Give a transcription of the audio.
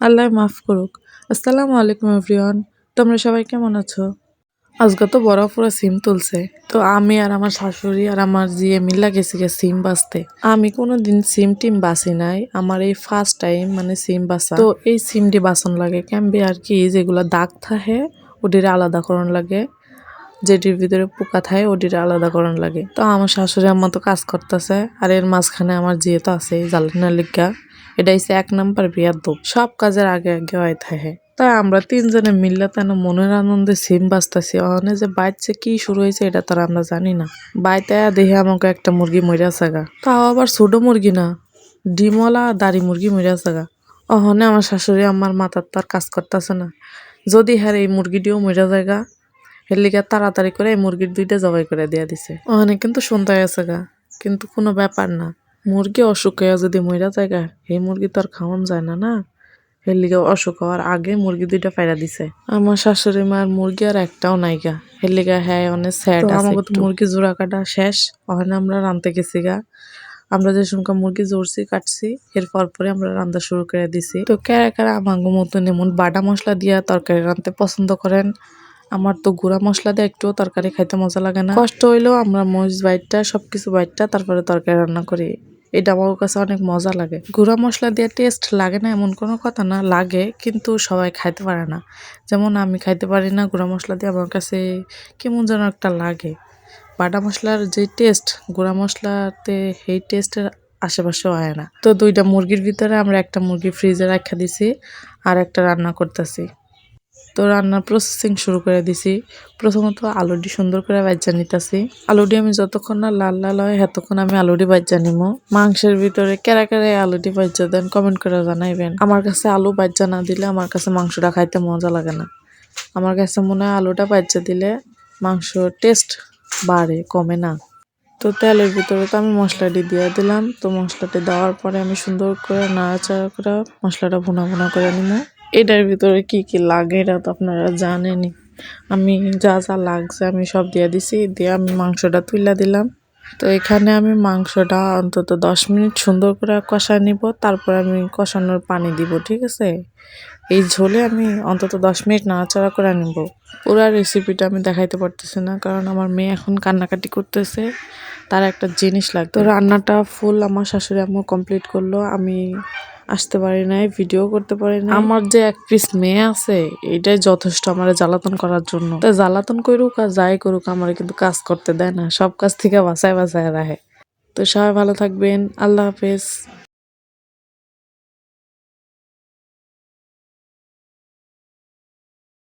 আল্লাহ মাফ করুক। আসসালামু আলাইকুম, এভরিওয়ান। তোমরা সবাই কেমন আছো? আজকে তো বড় পুরো সিম তুলছে। তো আমি আর আমার শাশুড়ি আর আমার জিয়ে মিল্লা গেছি গে সিম বাঁচতে। আমি কোনোদিন সিম টিম বাঁচি নাই। আমার এই ফার্স্ট টাইম মানে সিম বাঁচা। তো এই সিমটি বাঁচন লাগে কেমবে আর কি? যেগুলো দাগ থাকে, ওটির আলাদা করণ লাগে। যেটির ভিতরে পোকা থাকে, ওটির আলাদা করণ লাগে। তো আমার শাশুড়ি আমার তো কাজ করতেছে। আর এর মাঝখানে আমার জিয়ে তো আছে জ্বালানার লিগা। এটা হচ্ছে এক নাম্বার দোপ সব কাজের আগে আগে হয় থাকে তাই আমরা তিনজনে মিললে তেন মনের আনন্দে সিম বাঁচতেছি অনে যে বাইচ্ছে কি শুরু হয়েছে এটা তো আর আমরা জানি না। বাইতে দেখে আমাকে একটা মুরগি মরিয়া গা তাও আবার ছোট মুরগি না, ডিমওয়ালা দাড়ি মুরগি মরিয়া গা অহনে আমার শাশুড়ি আমার মাথার তার কাজ করতেছে না। যদি হ্যাঁ এই মুরগিটিও মরিয়া জায়গা এর লিগে তাড়াতাড়ি করে এই মুরগির দুইটা জবাই করে দিয়া দিছে। ওখানে কিন্তু শুনতে গেছে গা কিন্তু কোনো ব্যাপার না। মুরগি অসুখ হয়ে যদি মইরা জায়গা এই মুরগি তো আর খাওয়ান যায় না না? এর লিগে অসুখ হওয়ার আগে মুরগি দুইটা ফাইরা দিছে। আমার শাশুড়ি মার মুরগি আর একটাও নাই গা। এর লিগে হ্যাঁ অনেক স্যাড আমাকে তো মুরগি জোড়া কাটা শেষ। ওখানে আমরা রানতে গেছি গা। আমরা যে সময় মুরগি জোরছি কাটছি এরপর পরে আমরা রান্না শুরু করে দিছি। তো ক্যারা ক্যারা আমাকে মতন এমন বাটা মশলা দিয়া তরকারি রাঁধতে পছন্দ করেন? আমার তো গুঁড়া মশলা দিয়ে একটুও তরকারি খাইতে মজা লাগে না। কষ্ট হইলেও আমরা মরিচ বাইটটা, সবকিছু বাইটটা তারপরে তরকারি রান্না করি। এটা আমার কাছে অনেক মজা লাগে। গুঁড়া মশলা দিয়ে টেস্ট লাগে না এমন কোনো কথা না, লাগে কিন্তু সবাই খাইতে পারে না। যেমন আমি খাইতে পারি না গুঁড়া মশলা দিয়ে, আমার কাছে কেমন যেন একটা লাগে। বাটা মশলার যে টেস্ট গুঁড়া মশলাতে সেই টেস্টের আশেপাশেও হয় না। তো দুইটা মুরগির ভিতরে আমরা একটা মুরগি ফ্রিজে রাখা দিছি আর একটা রান্না করতেছি। তো রান্নার প্রসেসিং শুরু করে দিছি। প্রথমত আলুটি সুন্দর করে বাজ্যা নিতেছি। আলুটি আমি যতক্ষণ না লাল লাল হয় ততক্ষণ আমি আলুটি বাজ্যা নিমো। মাংসের ভিতরে কেরা কেরা আলুটি বাজ্যা দেন কমেন্ট করে জানাইবেন। আমার কাছে আলু বাজ্যা না দিলে আমার কাছে মাংসটা খাইতে মজা লাগে না। আমার কাছে মনে হয় আলুটা বাজ্যা দিলে মাংস টেস্ট বাড়ে, কমে না। তো তেলের ভিতরে তো আমি মশলাটি দিয়ে দিলাম। তো মশলাটি দেওয়ার পরে আমি সুন্দর করে নাড়াচাড়া করে মশলাটা ভুনা ভুনা করে নিবো এটার ভিতরে কি কি লাগে, এটা তো আপনারা জানেনই। আমি যা যা লাগছে আমি সব দিয়ে দিছি, দিয়ে আমি মাংসটা তুইলা দিলাম। তো এখানে আমি মাংসটা অন্তত দশ মিনিট সুন্দর করে কষায় নিব, তারপর আমি কষানোর পানি দিব, ঠিক আছে? এই ঝোলে আমি অন্তত দশ মিনিট নাড়াচাড়া করে নিব। পুরো রেসিপিটা আমি দেখাইতে পারতেছি না, কারণ আমার মেয়ে এখন কান্নাকাটি করতেছে, তার একটা জিনিস লাগতো রান্নাটা ফুল আমার শাশুড়ি আম্মু কমপ্লিট করল, আমি আসতে পারি নাই ভিডিও করতে পারি না আমার যে এক পিস মেয়ে আছে, এটাই যথেষ্ট আমার জ্বালাতন করার জন্য। তাই জ্বালাতন করুক আর যাই করুক, আমার কিন্তু কাজ করতে দেয় না, সব কাজ থেকে বাসায় বাসায় রাখে। তো সবাই ভালো থাকবেন, আল্লাহ হাফেজ।